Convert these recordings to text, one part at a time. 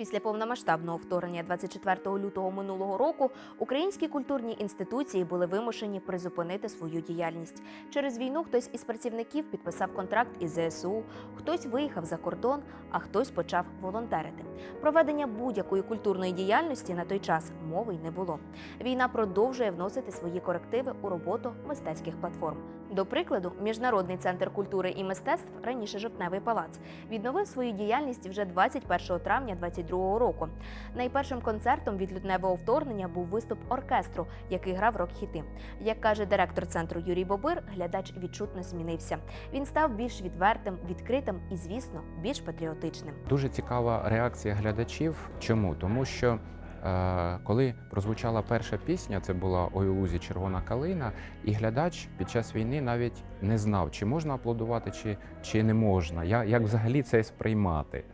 Після повномасштабного вторгнення 24 лютого минулого року українські культурні інституції були вимушені призупинити свою діяльність. Через війну хтось із працівників підписав контракт із ЗСУ, хтось виїхав за кордон, а хтось почав волонтерити. Проведення будь-якої культурної діяльності на той час мови й не було. Війна продовжує вносити свої корективи у роботу мистецьких платформ. До прикладу, Міжнародний центр культури і мистецтв, раніше жовтневий палац, відновив свою діяльність вже 21 травня 2022 року. Найпершим концертом від лютневого вторгнення був виступ оркестру, який грав рок-хіти. Як каже директор центру Юрій Бобир, глядач відчутно змінився. Він став більш відвертим, відкритим і, звісно, більш патріотичним. Дуже цікава реакція глядачів. Чому? Тому що е, коли прозвучала перша пісня, це була «Ой у лузі червона калина, і глядач під час війни навіть не знав, чи можна аплодувати, чи, чи не можна. Я, як взагалі це сприймати.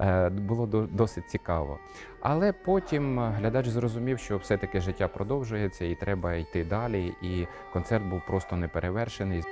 Е, Було до- досить цікаво. Але потім глядач зрозумів, що все-таки життя продовжується і треба йти далі. І концерт був просто неперевершений.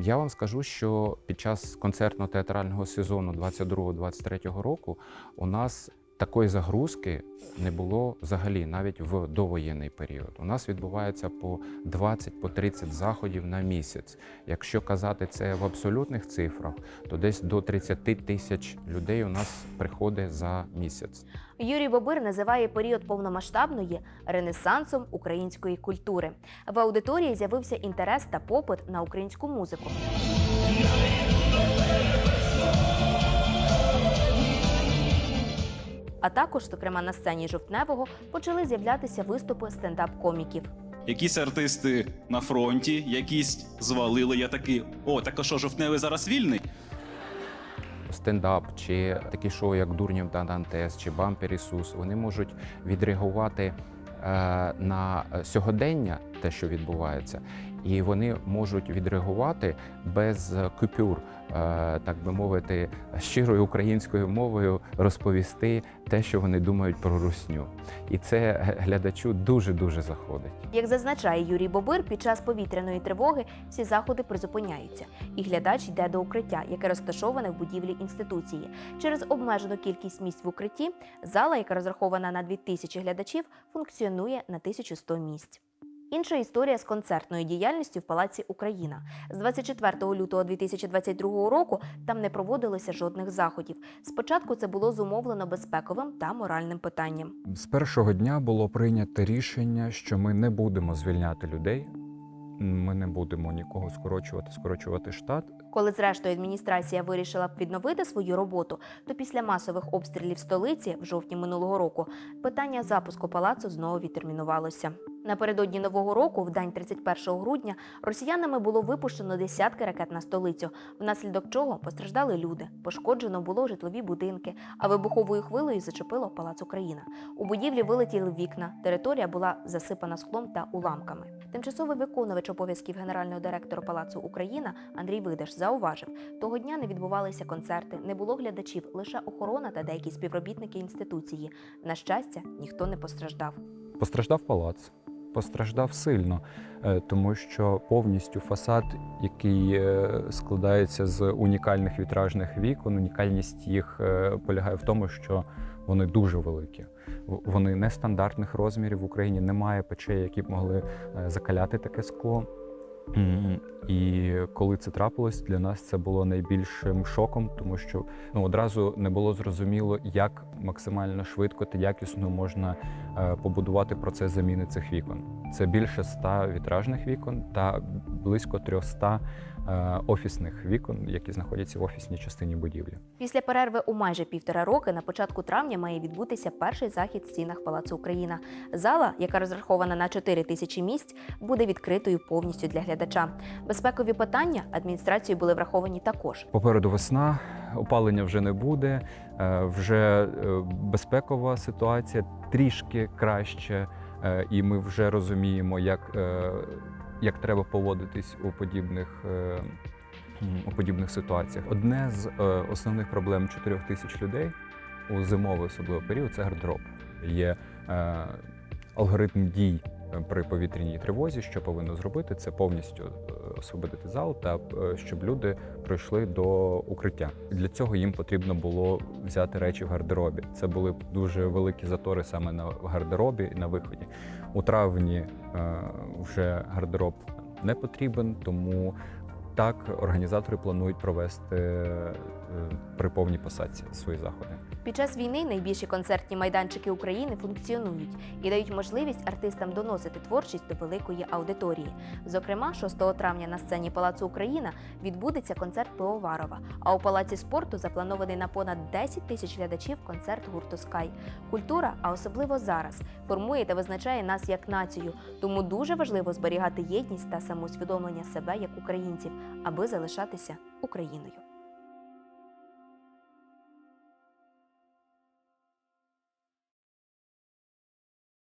Я вам скажу, що під час концертно-театрального сезону 22-23 року у нас такої загрузки не було взагалі навіть в довоєнний період. У нас відбувається по 20 по заходів на місяць. Якщо казати це в абсолютних цифрах, то десь до 30 тисяч людей у нас приходить за місяць. Юрій Бобир називає період повномасштабної ренесансом української культури. В аудиторії з'явився інтерес та попит на українську музику. А також, зокрема, на сцені жовтневого почали з'являтися виступи стендап-коміків. Якісь артисти на фронті, якісь звалили. Я такий, о, так а що, жовтневий зараз вільний? стендап, чи такі шоу, як Дурнів та Дантес, чи Бампер Ісус, вони можуть відреагувати е, на сьогодення, те, що відбувається, і вони можуть відреагувати без купюр, е, так би мовити, щирою українською мовою розповісти те, що вони думають про русню. І це глядачу дуже дуже заходить. Як зазначає Юрій Бобир, під час повітряної тривоги всі заходи призупиняються, і глядач йде до укриття, яке розташоване в будівлі інституції. Через обмежену кількість місць в укритті зала, яка розрахована на 2000 глядачів, функціонує на 1100 місць. Інша історія з концертною діяльністю в Палаці Україна. З 24 лютого 2022 року там не проводилося жодних заходів. Спочатку це було зумовлено безпековим та моральним питанням. З першого дня було прийнято рішення, що ми не будемо звільняти людей. Ми не будемо нікого скорочувати, скорочувати штат. Коли зрештою адміністрація вирішила відновити свою роботу, то після масових обстрілів столиці в жовтні минулого року питання запуску палацу знову відтермінувалося. Напередодні нового року, в день 31 грудня, росіянами було випущено десятки ракет на столицю, внаслідок чого постраждали люди. Пошкоджено було житлові будинки, а вибуховою хвилею зачепило палац Україна. У будівлі вилетіли вікна. Територія була засипана склом та уламками. Тимчасовий виконувач обов'язків генерального директора Палацу Україна Андрій Видаш зауважив, того дня не відбувалися концерти, не було глядачів, лише охорона та деякі співробітники інституції. На щастя, ніхто не постраждав. Постраждав палац, постраждав сильно, е, тому що повністю фасад, який е, складається з унікальних вітражних вікон, унікальність їх е, полягає в тому, що вони дуже великі. Вони нестандартних розмірів в Україні немає печей, які б могли закаляти таке скло. І коли це трапилось, для нас це було найбільшим шоком, тому що ну одразу не було зрозуміло, як максимально швидко та якісно можна е, побудувати процес заміни цих вікон. Це більше 100 вітражних вікон та близько 300 е, офісних вікон, які знаходяться в офісній частині будівлі. Після перерви у майже півтора роки на початку травня має відбутися перший захід в стінах Палацу Україна. Зала, яка розрахована на 4 тисячі місць, буде відкритою повністю для глядача. Безпекові питання адміністрацією були враховані також. Попереду весна, опалення вже не буде, е, вже е, безпекова ситуація трішки краще, е, і ми вже розуміємо, як, як треба поводитись у подібних. У подібних ситуаціях одне з основних проблем 4 тисяч людей у зимовий особливо період це гардероб. Є алгоритм дій при повітряній тривозі, що повинно зробити, це повністю е, освободити зал та е, щоб люди пройшли до укриття. Для цього їм потрібно було взяти речі в гардеробі. Це були дуже великі затори саме на гардеробі і на виході. У травні е, вже гардероб не потрібен, тому так організатори планують провести е, при повній посадці свої заходи. Під час війни найбільші концертні майданчики України функціонують і дають можливість артистам доносити творчість до великої аудиторії. Зокрема, 6 травня на сцені Палацу Україна відбудеться концерт Пивоварова. А у палаці спорту запланований на понад 10 тисяч глядачів концерт гурту Скай. Культура, а особливо зараз, формує та визначає нас як націю. Тому дуже важливо зберігати єдність та самоусвідомлення себе як українців, аби залишатися Україною.